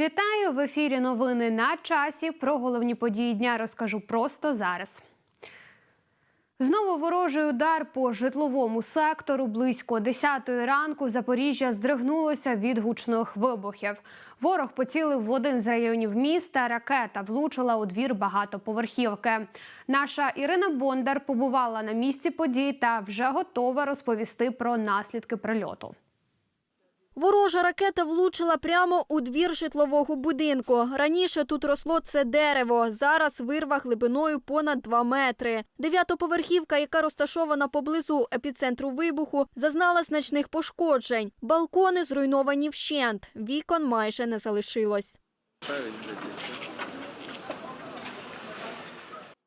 Вітаю в ефірі. Новини на часі. Про головні події дня розкажу просто зараз. Знову ворожий удар по житловому сектору. Близько 10-ї ранку Запоріжжя здригнулося від гучних вибухів. Ворог поцілив в один з районів міста. Ракета влучила у двір багатоповерхівки. Наша Ірина Бондар побувала на місці подій та вже готова розповісти про наслідки прильоту. Ворожа ракета влучила прямо у двір житлового будинку. Раніше тут росло це дерево. Зараз вирва глибиною понад 2 метри. Дев'ятоповерхівка, яка розташована поблизу епіцентру вибуху, зазнала значних пошкоджень. Балкони зруйновані вщент. Вікон майже не залишилось.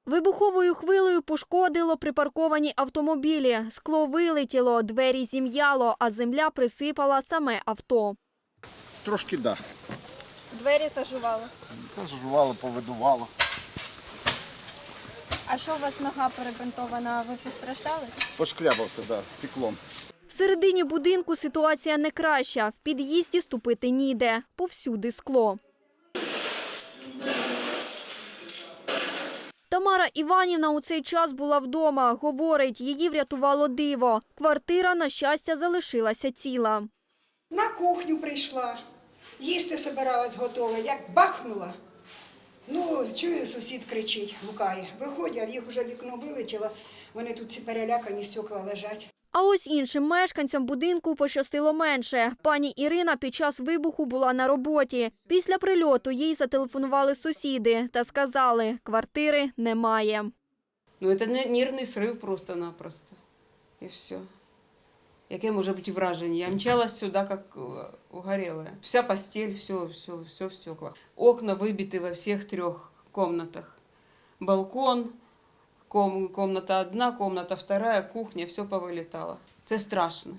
Вибуховою хвилею пошкодило припарковані автомобілі. Скло вилетіло, двері зім'яло, а земля присипала саме авто. Трошки да. Двері зажувало. Зажувало, повидувало. А що у вас нога перебинтована? Ви постраждали? Пошкрябався, да, стеклом. Всередині будинку ситуація не краща. В під'їзді ступити ніде. Повсюди скло. Тамара Іванівна у цей час була вдома. Говорить, її врятувало диво. Квартира, на щастя, залишилася ціла. На кухню прийшла, їсти собиралась готова, як бахнула. Ну, чую, сусід кричить, гукає. Виходять, їх вже вікно вилетіло, вони тут ці перелякані стекла лежать. А ось іншим мешканцям будинку пощастило менше. Пані Ірина під час вибуху була на роботі. Після прильоту їй зателефонували сусіди та сказали, квартири немає. Ну, это не- нервний срив просто-напросто. І все. Яке може бути враження? Я мчалась сюди, як е, угорелая. Вся постель, все, все, все в стеклах. Окна выбиты во всех трех комнатах. Балкон, ком, комната одна, комната вторая, кухня, все повилітало. Це страшно.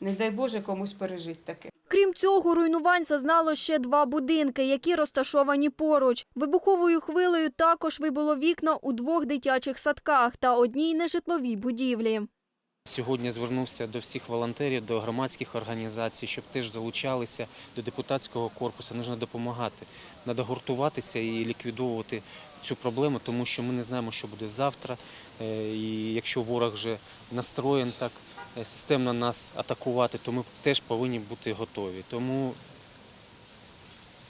Не дай Боже комусь пережити таке. Крім цього, руйнувань зазнало ще два будинки, які розташовані поруч. Вибуховою хвилею також вибуло вікна у двох дитячих садках та одній нежитловій будівлі. Сьогодні звернувся до всіх волонтерів, до громадських організацій, щоб теж залучалися до депутатського корпусу. Нужно допомагати. Треба гуртуватися і ліквідовувати цю проблему, тому що ми не знаємо, що буде завтра. Е, І якщо ворог вже настроєн так е, системно нас атакувати, то ми теж повинні бути готові. Тому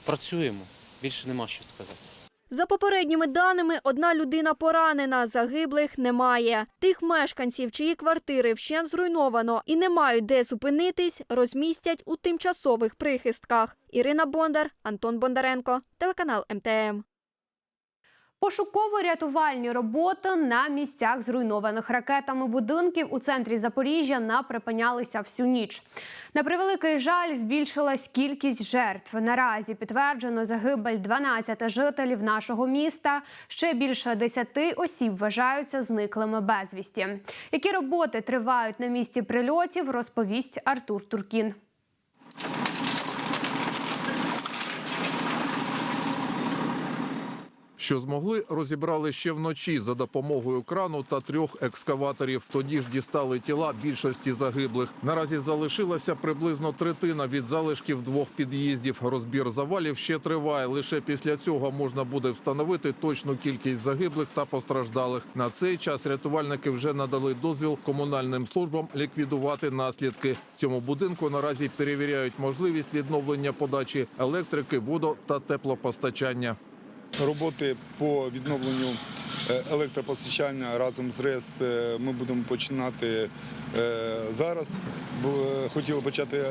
працюємо. Більше нема що сказати. За попередніми даними, одна людина поранена, загиблих немає. Тих мешканців, чиї квартири вщен зруйновано і не мають де зупинитись, розмістять у тимчасових прихистках. Ірина Бондар, Антон Бондаренко, телеканал МТМ. Пошуково-рятувальні роботи на місцях зруйнованих ракетами будинків у центрі Запоріжжя не припинялися всю ніч. На превеликий жаль, збільшилась кількість жертв. Наразі підтверджено загибель 12 жителів нашого міста. Ще більше 10 осіб вважаються зниклими безвісті. Які роботи тривають на місці прильотів, розповість Артур Туркін. Що змогли, розібрали ще вночі за допомогою крану та трьох екскаваторів. Тоді ж дістали тіла більшості загиблих. Наразі залишилася приблизно третина від залишків двох під'їздів. Розбір завалів ще триває. Лише після цього можна буде встановити точну кількість загиблих та постраждалих. На цей час рятувальники вже надали дозвіл комунальним службам ліквідувати наслідки. В цьому будинку наразі перевіряють можливість відновлення подачі електрики, водо та теплопостачання. Роботи по відновленню е, електропостачання разом з РЕС е, ми будемо починати е, зараз. Хотіли почати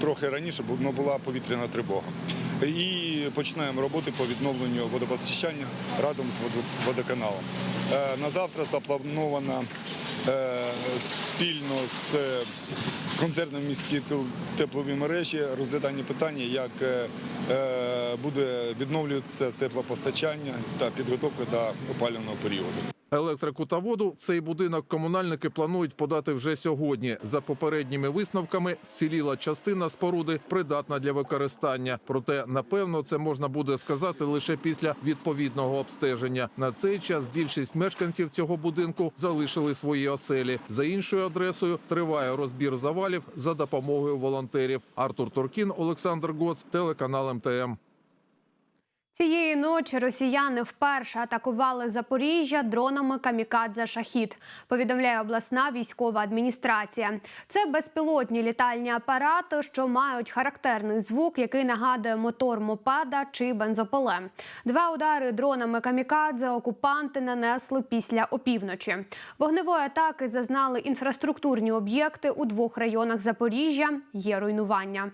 трохи раніше, бо була повітряна тривога. І починаємо роботи по відновленню водопостачання разом з водоканалом. На завтра заплановано спільно з концерном міські теплові мережі розглядання питання, як буде відновлюватися теплопостачання та підготовка до опалювального періоду. Електрику та воду цей будинок комунальники планують подати вже сьогодні. За попередніми висновками, вціліла частина споруди придатна для використання. Проте, напевно, це можна буде сказати лише після відповідного обстеження. На цей час більшість мешканців цього будинку залишили свої оселі. За іншою адресою триває розбір завалів за допомогою волонтерів. Артур Туркін, Олександр Гоц, телеканал МТМ. Цієї ночі росіяни вперше атакували Запоріжжя дронами камікадзе шахід. Повідомляє обласна військова адміністрація. Це безпілотні літальні апарати, що мають характерний звук, який нагадує мотор мопеда чи бензопиле. Два удари дронами камікадзе окупанти нанесли після опівночі. Вогневої атаки зазнали інфраструктурні об'єкти у двох районах Запоріжжя. Є руйнування.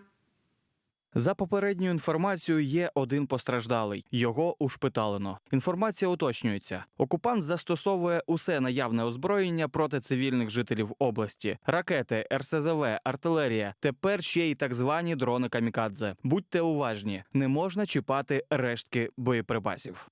За попередньою інформацією, є один постраждалий. Його ушпиталено. Інформація уточнюється. Окупант застосовує усе наявне озброєння проти цивільних жителів області: ракети, РСЗВ, артилерія. Тепер ще й так звані дрони камікадзе. Будьте уважні, не можна чіпати рештки боєприпасів.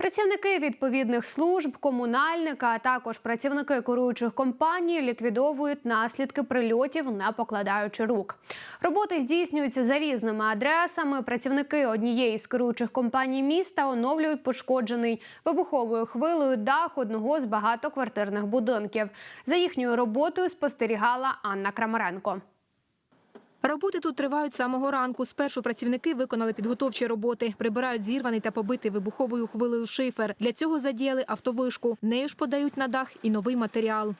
Працівники відповідних служб, комунальника, а також працівники керуючих компаній ліквідовують наслідки прильотів, не покладаючи рук. Роботи здійснюються за різними адресами. Працівники однієї з керуючих компаній міста оновлюють пошкоджений вибуховою хвилею дах одного з багатоквартирних будинків. За їхньою роботою спостерігала Анна Крамаренко. Роботи тут тривають самого ранку. Спершу працівники виконали підготовчі роботи, прибирають зірваний та побитий вибуховою хвилею шифер. Для цього задіяли автовишку. Нею ж подають на дах і новий матеріал.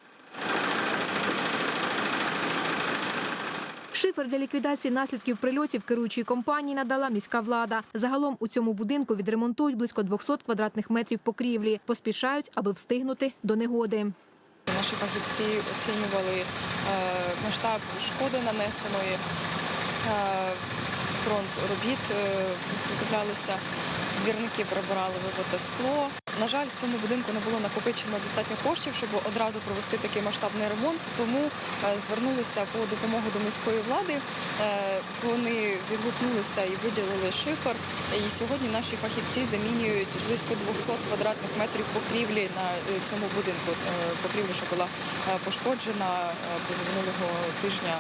Шифер для ліквідації наслідків прильотів керуючій компанії надала міська влада. Загалом у цьому будинку відремонтують близько 200 квадратних метрів покрівлі. Поспішають, аби встигнути до негоди. Наші фахівці оцінювали е, масштаб шкоди нанесеної, е, фронт робіт е, викоплялися, двірники прибирали вибите скло. На жаль, в цьому будинку не було накопичено достатньо коштів, щоб одразу провести такий масштабний ремонт, тому е, звернулися по допомогу до міської влади. Е, Вони відгукнулися і виділили шифер. І сьогодні наші фахівці замінюють близько 200 квадратних метрів покрівлі на е, цьому будинку. Покрівля, що була пошкоджена позаминулого тижня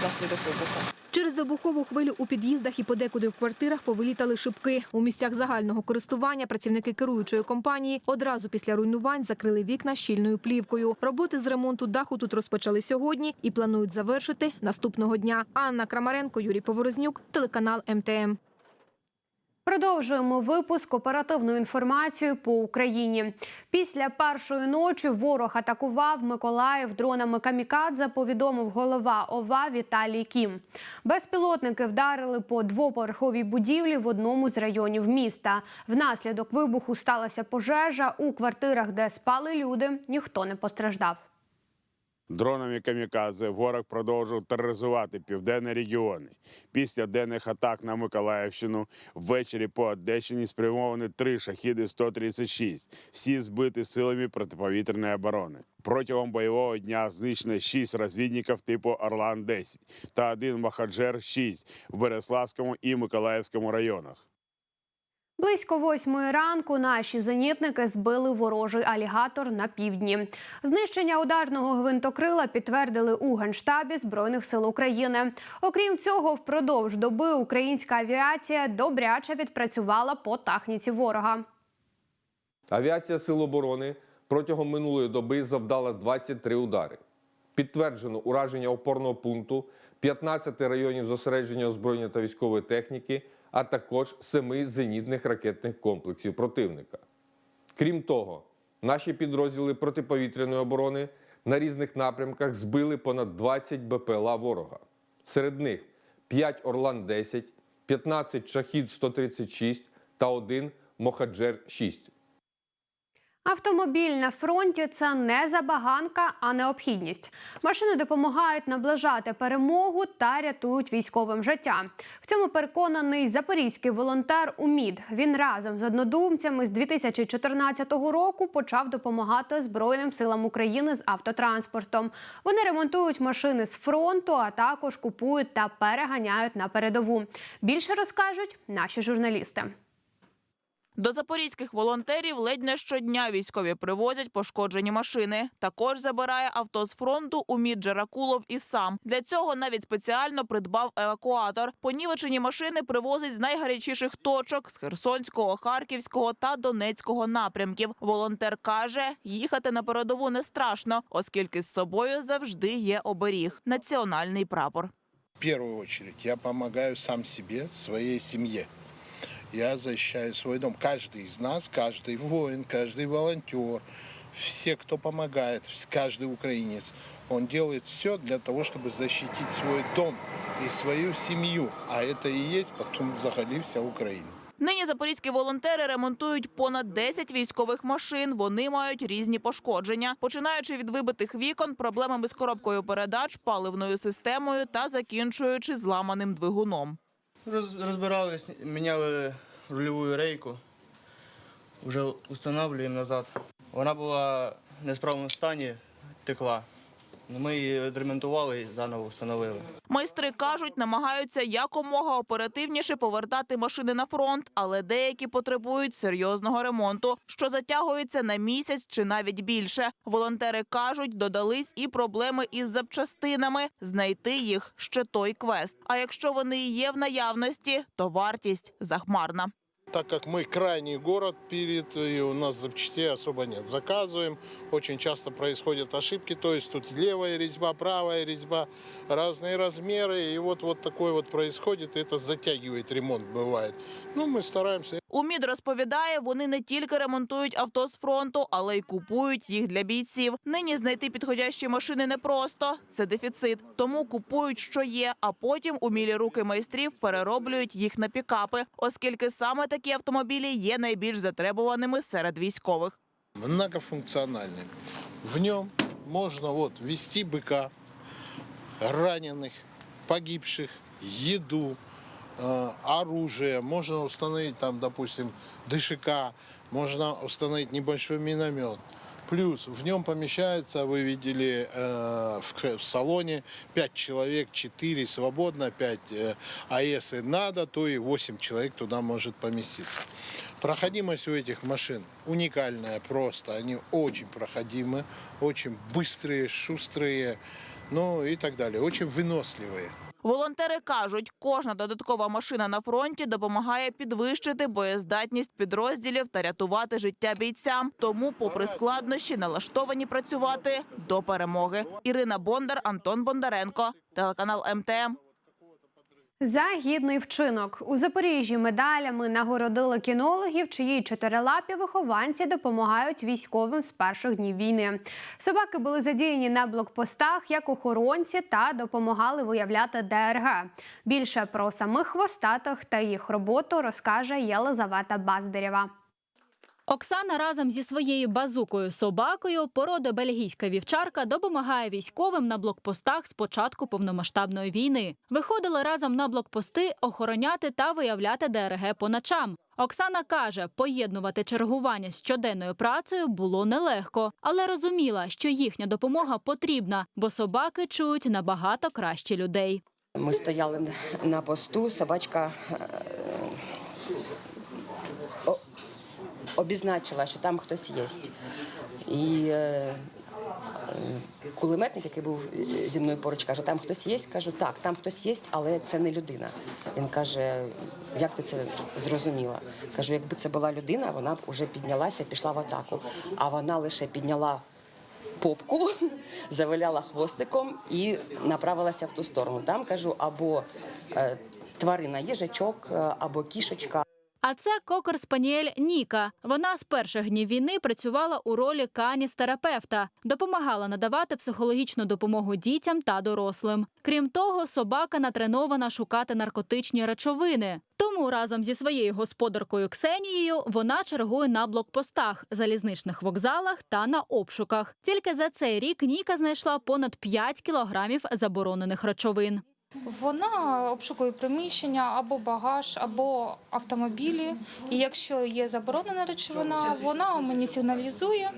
внаслідок вибуху. Через вибухову хвилю у під'їздах і подекуди в квартирах повилітали шибки. У місцях загального користування працівники керуючої компанії одразу після руйнувань закрили вікна щільною плівкою. Роботи з ремонту даху тут розпочали сьогодні і планують завершити наступного дня. Анна Крамаренко, Юрій Поворознюк, телеканал МТМ. Продовжуємо випуск оперативною інформацією по Україні. Після першої ночі ворог атакував Миколаїв дронами камікадзе. Повідомив голова ОВА Віталій Кім. Безпілотники вдарили по двоповерховій будівлі в одному з районів міста. Внаслідок вибуху сталася пожежа у квартирах, де спали люди. Ніхто не постраждав. Дронами камікадзе ворог продовжив тероризувати південні регіони. Після денних атак на Миколаївщину ввечері по Одещині спрямовані три шахіди 136, всі збиті силами протиповітряної оборони. Протягом бойового дня знищено шість розвідників типу Орлан-10 та один Махаджер-6 в Береславському і Миколаївському районах. Близько восьмої ранку наші зенітники збили ворожий алігатор на півдні. Знищення ударного гвинтокрила підтвердили у генштабі збройних сил України. Окрім цього, впродовж доби українська авіація добряче відпрацювала по техніці ворога. Авіація Сил оборони протягом минулої доби завдала 23 удари. Підтверджено ураження опорного пункту, 15 районів зосередження озброєння та військової техніки, а також семи зенітних ракетних комплексів противника. Крім того, наші підрозділи протиповітряної оборони на різних напрямках збили понад 20 БПЛА ворога. Серед них 5 Орлан-10, 15 Шахід-136 та 1 Мохаджер-6. Автомобіль на фронті це не забаганка, а необхідність. Машини допомагають наближати перемогу та рятують військовим життя. В цьому переконаний запорізький волонтер УМІД. Він разом з однодумцями з 2014 року почав допомагати Збройним силам України з автотранспортом. Вони ремонтують машини з фронту, а також купують та переганяють на передову. Більше розкажуть наші журналісти. До запорізьких волонтерів ледь не щодня військові привозять пошкоджені машини. Також забирає авто з фронту Умід Джаракулов і сам. Для цього навіть спеціально придбав евакуатор. Понівечені машини привозить з найгарячіших точок з Херсонського, Харківського та Донецького напрямків. Волонтер каже, їхати на передову не страшно, оскільки з собою завжди є оберіг національний прапор. В первую очередь я помогаю сам себе, своей семье Я защищаю свой дом. Каждый из нас, каждый воин, каждый волонтер, все, кто помогает, каждый украинец, он делает все для того, чтобы защитить свой дом и свою семью. А это и есть потом взагалі вся Украина. Нині запорізькі волонтери ремонтують понад 10 військових машин. Вони мають різні пошкодження, починаючи від вибитих вікон, проблемами з коробкою передач, паливною системою та закінчуючи зламаним двигуном. Роз- розбирались, міняли рульову рейку, вже встановлюємо назад. Вона була в несправному стані, текла. Ми її відремонтували і заново встановили. Майстри кажуть, намагаються якомога оперативніше повертати машини на фронт, але деякі потребують серйозного ремонту, що затягується на місяць чи навіть більше. Волонтери кажуть, додались і проблеми із запчастинами. Знайти їх ще той квест. А якщо вони є в наявності, то вартість захмарна. Так как мы крайний город перед, и у нас запчастей особо нет. Заказываем, очень часто происходят ошибки, то есть тут левая резьба, правая резьба, разные размеры, и вот, вот такое вот происходит, и это затягивает ремонт бывает. Ну, мы стараемся Умід розповідає, вони не тільки ремонтують авто з фронту, але й купують їх для бійців. Нині знайти підходящі машини непросто. Це дефіцит. Тому купують, що є, а потім умілі руки майстрів перероблюють їх на пікапи, оскільки саме такі автомобілі є найбільш затребуваними серед військових. многофункциональным. В нем можно вот вести быка, раненых, погибших, еду, э, Оружие. Можно установить там, допустим, ДШК, можно установить небольшой миномет. Плюс в нем помещается, вы видели э, в, в салоне 5 человек, 4 свободно, 5. Э, а если надо, то и 8 человек туда может поместиться. Проходимость у этих машин уникальная просто. Они очень проходимы, очень быстрые, шустрые, ну и так далее. Очень выносливые. Волонтери кажуть, кожна додаткова машина на фронті допомагає підвищити боєздатність підрозділів та рятувати життя бійцям. Тому, попри складнощі, налаштовані працювати до перемоги. Ірина Бондар, Антон Бондаренко, телеканал МТМ. За гідний вчинок у Запоріжжі медалями нагородили кінологів, чиї чотирилапі вихованці допомагають військовим з перших днів війни. Собаки були задіяні на блокпостах як охоронці та допомагали виявляти ДРГ. Більше про самих хвостатих та їх роботу розкаже Єлизавета Баздарєва. Оксана разом зі своєю базукою собакою породи бельгійська вівчарка допомагає військовим на блокпостах з початку повномасштабної війни. Виходили разом на блокпости охороняти та виявляти ДРГ по ночам. Оксана каже, поєднувати чергування з щоденною працею було нелегко, але розуміла, що їхня допомога потрібна, бо собаки чують набагато краще людей. Ми стояли на посту, собачка обізначила, що там хтось є. І е, е, кулеметник, який був зі мною поруч, каже, там хтось є. Кажу, так, там хтось є, але це не людина. Він каже, як ти це зрозуміла? Кажу, якби це була людина, вона б вже піднялася, пішла в атаку. А вона лише підняла попку, завиляла хвостиком і направилася в ту сторону. Там кажу, або е, тварина їжачок, або кішечка. А це кокер спаніель Ніка. Вона з перших днів війни працювала у ролі каністерапевта, допомагала надавати психологічну допомогу дітям та дорослим. Крім того, собака натренована шукати наркотичні речовини. Тому разом зі своєю господаркою Ксенією вона чергує на блокпостах, залізничних вокзалах та на обшуках. Тільки за цей рік Ніка знайшла понад 5 кілограмів заборонених речовин. Вона обшукує приміщення або багаж, або автомобілі. І якщо є заборонена речовина, вона мені сигналізує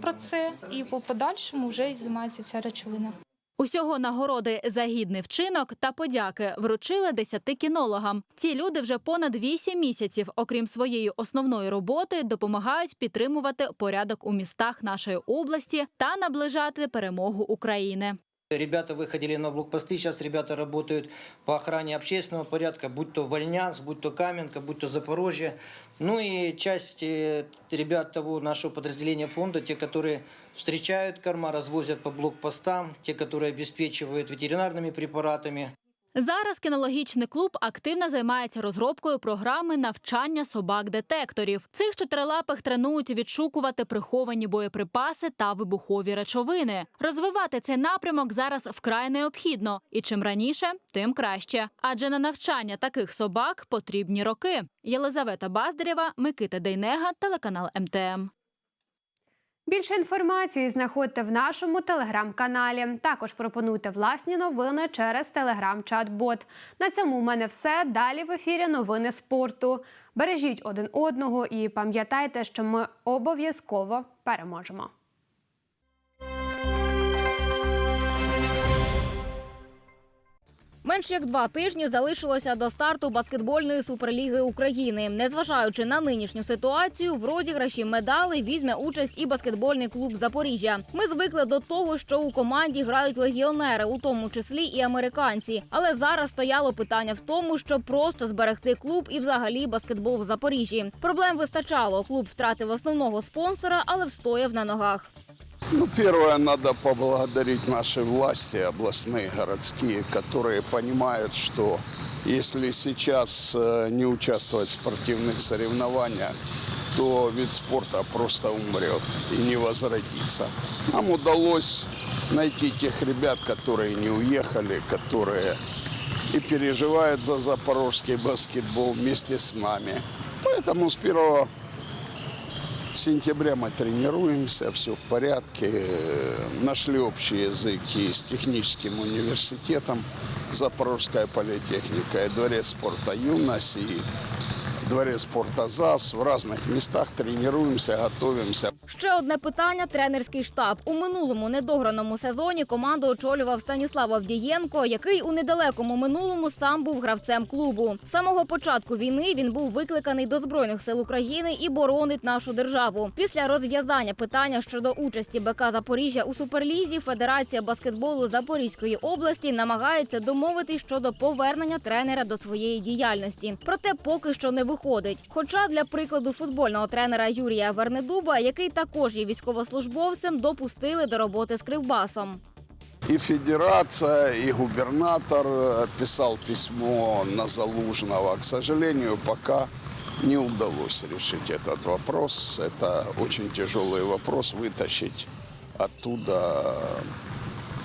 про це і по подальшому вже займається ця речовина. Усього нагороди за гідний вчинок та подяки вручили 10 кінологам. Ці люди вже понад 8 місяців, окрім своєї основної роботи, допомагають підтримувати порядок у містах нашої області та наближати перемогу України. Ребята выходили на блокпосты, сейчас ребята работают по охране общественного порядка, будь то Вольнянск, будь то Каменка, будь то Запорожье. Ну и часть э, ребят того нашего подразделения фонда, те, которые встречают корма, развозят по блокпостам, те, которые обеспечивают ветеринарными препаратами. Зараз кінологічний клуб активно займається розробкою програми навчання собак-детекторів. Цих чотирилапих тренують відшукувати приховані боєприпаси та вибухові речовини. Розвивати цей напрямок зараз вкрай необхідно, і чим раніше, тим краще. Адже на навчання таких собак потрібні роки. Єлизавета Баздарєва, Микита Дейнега, телеканал МТМ. Більше інформації знаходьте в нашому телеграм-каналі. Також пропонуйте власні новини через телеграм-чат-бот. На цьому у мене все. Далі в ефірі новини спорту. Бережіть один одного і пам'ятайте, що ми обов'язково переможемо. Менш як два тижні залишилося до старту баскетбольної суперліги України. Незважаючи на нинішню ситуацію, в розіграші медалей візьме участь і баскетбольний клуб Запоріжжя. Ми звикли до того, що у команді грають легіонери, у тому числі і американці. Але зараз стояло питання в тому, щоб просто зберегти клуб і взагалі баскетбол в Запоріжжі. Проблем вистачало. Клуб втратив основного спонсора, але встояв на ногах. Ну, первое, надо поблагодарить наши власти, областные, городские, которые понимают, что если сейчас э, не участвовать в спортивных соревнованиях, то вид спорта просто умрет и не возродится. Нам удалось найти тех ребят, которые не уехали, которые и переживают за запорожский баскетбол вместе с нами. Поэтому с первого сентября мы тренируемся, все в порядке. Э, Нашли общий язык и с техническим университетом, Запорожская политехника, и Дворец спорта «Юность», и Дворец спорта ЗАС. В разных местах тренируемся, готовимся. Ще одне питання тренерський штаб. У минулому недограному сезоні команду очолював Станіслав Авдієнко, який у недалекому минулому сам був гравцем клубу. З самого початку війни він був викликаний до збройних сил України і боронить нашу державу. Після розв'язання питання щодо участі БК Запоріжжя у суперлізі Федерація баскетболу Запорізької області намагається домовитись щодо повернення тренера до своєї діяльності. Проте поки що не виходить. Хоча для прикладу футбольного тренера Юрія Вернедуба, який також є військовослужбовцем, допустили до роботи з кривбасом. И федерация, и губернатор э, писал письмо на Залужного. К сожалению, пока не удалось решить этот вопрос. Это очень тяжелый вопрос. Вытащить оттуда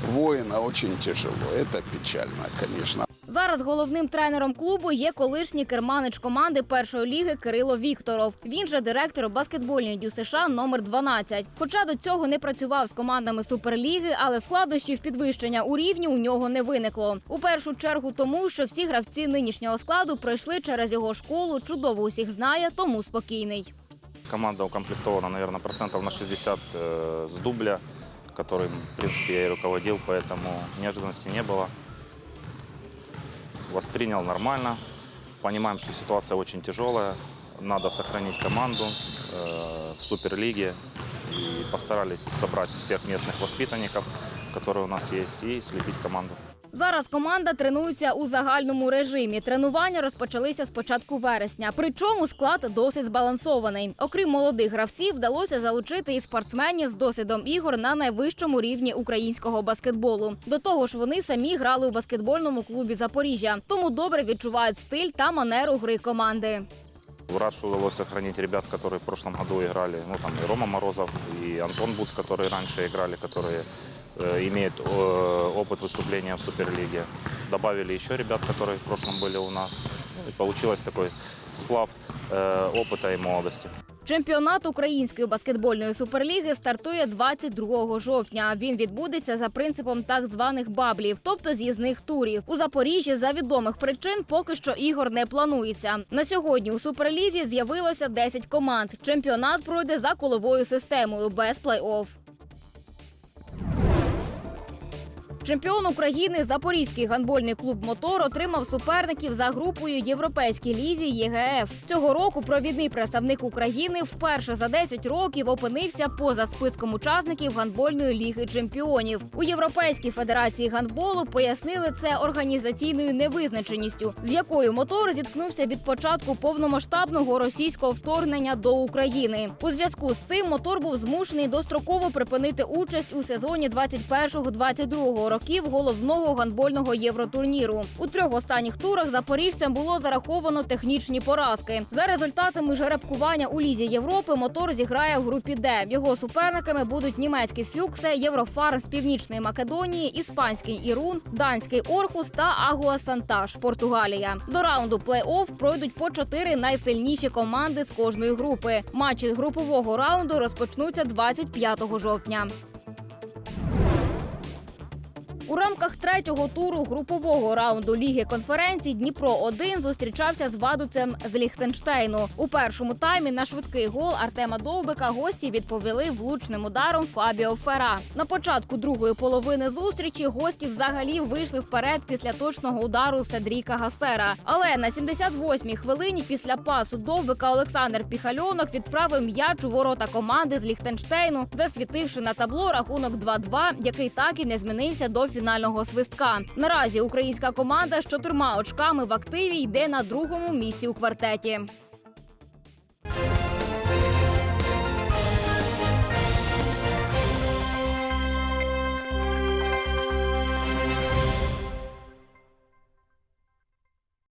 воина очень тяжело. Это печально, конечно. Зараз головним тренером клубу є колишній керманич команди першої ліги Кирило Вікторов. Він же директор баскетбольної дю США номер 12. Хоча до цього не працював з командами суперліги, але складнощів підвищення у рівні у нього не виникло. У першу чергу тому, що всі гравці нинішнього складу пройшли через його школу, чудово усіх знає, тому спокійний. Команда укомплектована, наверное, процентов на 60 э, с дубля, которым, в принципе, я и руководил, поэтому неожиданностей не было. Воспринял нормально. Понимаем, что ситуация очень тяжелая. Надо сохранить команду э, в Суперлиге. И постарались собрать всех местных воспитанников, которые у нас есть, и слепить команду. Зараз команда тренується у загальному режимі. Тренування розпочалися з початку вересня. Причому склад досить збалансований. Окрім молодих гравців, вдалося залучити і спортсменів з досвідом ігор на найвищому рівні українського баскетболу. До того ж, вони самі грали у баскетбольному клубі Запоріжжя, тому добре відчувають стиль та манеру гри команди. Рад, что удалось сохранить ребят, которые в прошлом году играли. Ну, там и Рома Морозов, и Антон Буц, которые раньше играли, которые э, имеют э, опыт выступления в Суперлиге. Добавили еще ребят, которые в прошлом были у нас. Ну, и получилось такой сплав э, опыта и молодости. Чемпіонат української баскетбольної суперліги стартує 22 жовтня. Він відбудеться за принципом так званих баблів, тобто з'їзних турів. У Запоріжжі за відомих причин поки що ігор не планується. На сьогодні у суперлізі з'явилося 10 команд. Чемпіонат пройде за коловою системою без плей-офф. Чемпіон України Запорізький гандбольний клуб Мотор отримав суперників за групою Європейській лізі ЄГФ. Цього року провідний представник України вперше за 10 років опинився поза списком учасників гандбольної ліги чемпіонів. У Європейській федерації гандболу пояснили це організаційною невизначеністю, з якою мотор зіткнувся від початку повномасштабного російського вторгнення до України. У зв'язку з цим мотор був змушений достроково припинити участь у сезоні 21-22 років головного гандбольного євротурніру. У трьох останніх турах запоріжцям було зараховано технічні поразки. За результатами жеребкування у лізі Європи мотор зіграє в групі Д. Його суперниками будуть німецький Фюксе, Єврофар з північної Македонії, іспанський Ірун, данський Орхус та Агуа Сантаж Португалія. До раунду плей-офф пройдуть по чотири найсильніші команди з кожної групи. Матчі групового раунду розпочнуться 25 жовтня. У рамках третього туру групового раунду Ліги конференцій Дніпро 1 зустрічався з Вадуцем з Ліхтенштейну. У першому таймі на швидкий гол Артема Довбика гості відповіли влучним ударом Фабіо Фера. На початку другої половини зустрічі гості взагалі вийшли вперед після точного удару Седріка Гасера. Але на 78-й хвилині після пасу Довбика Олександр Піхальонок відправив м'яч у ворота команди з Ліхтенштейну, засвітивши на табло рахунок 2-2, який так і не змінився до фінального свистка. Наразі українська команда з чотирма очками в активі йде на другому місці у квартеті.